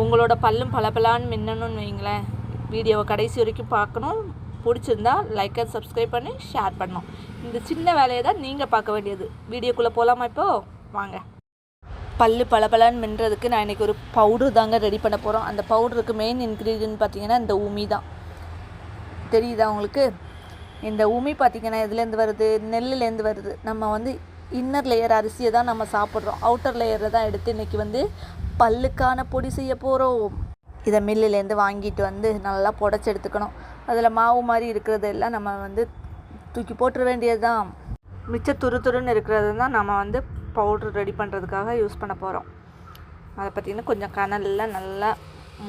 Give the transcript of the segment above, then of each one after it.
உங்களோட பல்லும் பளபளான்னு மின்னணும்னு வைங்களேன். வீடியோவை கடைசி வரைக்கும் பார்க்கணும். பிடிச்சிருந்தா லைக் அண்ட் சப்ஸ்கிரைப் பண்ணி ஷேர் பண்ணணும். இந்த சின்ன வேலையை தான் நீங்கள் பார்க்க வேண்டியது. வீடியோக்குள்ளே போகலாமா இப்போ? வாங்க. பல்லு பளபளன்னு மின்றதுக்கு நான் இன்றைக்கி ஒரு பவுடர் தாங்க ரெடி பண்ண போகிறோம் அந்த பவுடருக்கு மெயின் இன்க்ரீடியன்ட் பார்த்திங்கன்னா இந்த உமி தான். தெரியுதா உங்களுக்கு? இந்த உமி பார்த்திங்கன்னா எதுலேருந்து வருது? நெல்லுலேருந்து வருது. நம்ம வந்து இன்னர் லேயர் அரிசியை தான் நம்ம சாப்பிட்றோம். அவுட்டர் லேயரை தான் எடுத்து இன்றைக்கி வந்து பல்லுக்கான பொடி செய்ய போகிறோம் இதை மில்லுலேருந்து வாங்கிட்டு வந்து நல்லா புடச்சி எடுத்துக்கணும். அதில் மாவு மாதிரி இருக்கிறது எல்லாம் நம்ம வந்து தூக்கி போட்டுற வேண்டியது தான் மிச்ச துரு துருன்னு இருக்கிறது தான் நம்ம வந்து பவுட்ரு ரெடி பண்ணுறதுக்காக யூஸ் பண்ண போகிறோம் அதை பார்த்திங்கன்னா கொஞ்சம் கனலில் நல்லா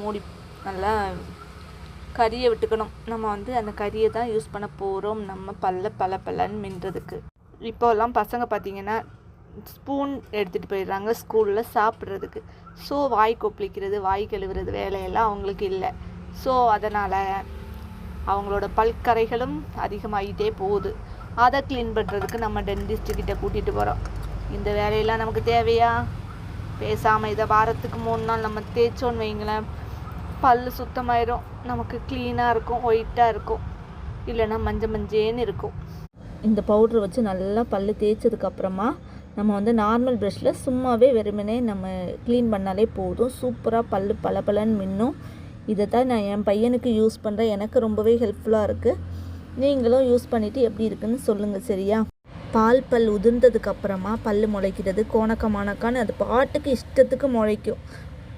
மூடி நல்லா கறியை விட்டுக்கணும். நம்ம வந்து அந்த கறியை தான் யூஸ் பண்ண போகிறோம் நம்ம பல்ல பல பல்லன்னு மின்றதுக்கு. இப்போல்லாம் பசங்க பார்த்திங்கன்னா ஸ்பூன் எடுத்துகிட்டு போயிடுறாங்க ஸ்கூலில் சாப்பிட்றதுக்கு. ஸோ வாய் கொப்பளிக்கிறது வாய் கழுவுறது வேலையெல்லாம் அவங்களுக்கு இல்லை. ஸோ அதனால் அவங்களோட பல்கரைகளும் அதிகமாகிட்டே போகுது. அதை க்ளீன் பண்ணுறதுக்கு நம்ம டென்டிஸ்ட்டு கிட்ட கூட்டிகிட்டு போகிறோம் இந்த வேலையெல்லாம் நமக்கு தேவையா? பேசாமல் இதை வாரத்துக்கு மூணு நாள் நம்ம தேய்ச்சோன்னு வைங்களேன் பல் சுத்தமாயிரும். நமக்கு க்ளீனாக இருக்கும் ஒயிட்டாக இருக்கும். இல்லைன்னா மஞ்ச மஞ்சேன்னு இருக்கும். இந்த பவுட்ரு வச்சு நல்லா பல் தேய்ச்சதுக்கப்புறமா நம்ம வந்து நார்மல் ப்ரெஷ்ஷில் சும்மாவே வெறுமனே நம்ம க்ளீன் பண்ணாலே போதும். சூப்பராக பல் பளபளன்னு மின்னும். இதை தான் நான் என் பையனுக்கு யூஸ் பண்ணுறேன் எனக்கு ரொம்பவே ஹெல்ப்ஃபுல்லாக இருக்குது நீங்களும் யூஸ் பண்ணிவிட்டு எப்படி இருக்குன்னு சொல்லுங்கள் சரியா? பால் பல் உதிர்ந்ததுக்கப்புறமா பல் முளைக்கிறது. கோணக்கமானக்கான்னு அது பாட்டுக்கு இஷ்டத்துக்கு முளைக்கும்.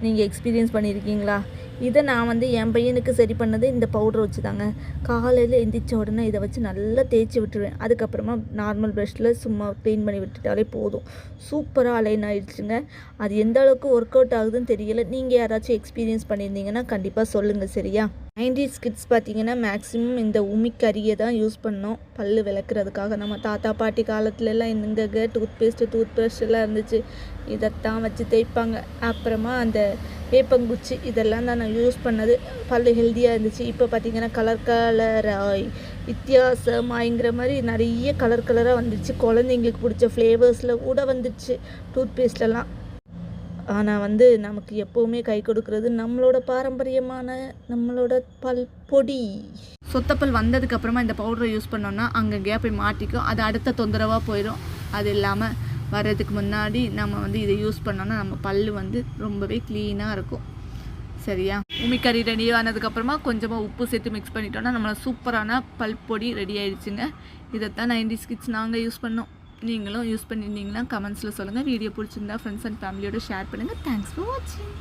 நீங்கள் எக்ஸ்பீரியன்ஸ் பண்ணியிருக்கீங்களா இதை நான் வந்து என் பையனுக்கு சரி பண்ணது இந்த பவுடர் வச்சு தாங்க காலையில் எந்திரிச்ச உடனே இதை வச்சு நல்லா தேய்ச்சி விட்டுருவேன். அதுக்கப்புறமா நார்மல் ப்ரெஷ்ஷில் சும்மா க்ளீன் பண்ணி விட்டுட்டாலே போதும். சூப்பராக அலைன் ஆகிடுச்சுங்க அது எந்த அளவுக்கு ஒர்க் அவுட் ஆகுதுன்னு தெரியல. நீங்கள் யாராச்சும் எக்ஸ்பீரியன்ஸ் பண்ணியிருந்தீங்கன்னா கண்டிப்பாக சொல்லுங்கள் சரியா? நைன்டிஸ் கிட்ஸ் பார்த்தீங்கன்னா மேக்ஸிமம் இந்த உமிக்கரியை தான் யூஸ் பண்ணோம். பல் விளக்குறதுக்காக. நம்ம தாத்தா பாட்டி காலத்துலலாம் இந்த டூத் பேஸ்ட்டு டூத் ப்ரஷ் எல்லாம் இருந்துச்சு. இதைத்தான் வச்சு தேய்ப்பாங்க. அப்புறமா அந்த வேப்பங்குச்சி இதெல்லாம் தான் நான் யூஸ் பண்ணது. பல் ஹெல்த்தியாக இருந்துச்சு. இப்போ பார்த்தீங்கன்னா கலர் கலர் வித்தியாசமாய்ங்கிற மாதிரி நிறைய கலர் கலராக வந்துடுச்சு குழந்தைங்களுக்கு பிடிச்ச ஃப்ளேவர்ஸில் கூட வந்துடுச்சு டூத் பேஸ்ட்லலாம் ஆனால் வந்து நமக்கு எப்போவுமே கை கொடுக்கறது நம்மளோட பாரம்பரியமான நம்மளோட பல் பொடி. சொத்தப்பல் வந்ததுக்கப்புறமா இந்த பவுடரை யூஸ் பண்ணோன்னா அங்கங்கேயா போய் மாட்டிக்கும். அது அடுத்த தொந்தரவாக போயிடும் அது இல்லாமல் வர்றதுக்கு முன்னாடி நம்ம வந்து இதை யூஸ் பண்ணோன்னா நம்ம பல் வந்து ரொம்பவே க்ளீனாக இருக்கும். சரியா? உமிக்கறி ரெடி ஆனதுக்கப்புறமா கொஞ்சமாக உப்பு சேர்த்து மிக்ஸ் பண்ணிட்டோம்னா நம்மளை சூப்பரான பல் பொடி ரெடி ஆயிடுச்சுங்க. இதைத்தான் நைன்டி ஸ்கிட்ஸ் நாங்கள் யூஸ் பண்ணோம். நீங்களும் யூஸ் பண்ணியிருந்தீங்கன்னா கமெண்ட்ஸில் சொல்லுங்கள் வீடியோ பிடிச்சிருந்தா ஃப்ரெண்ட்ஸ் அண்ட் ஃபேமிலியோட ஷேர் பண்ணுங்கள் தேங்க்ஸ் ஃபார் வாட்சிங்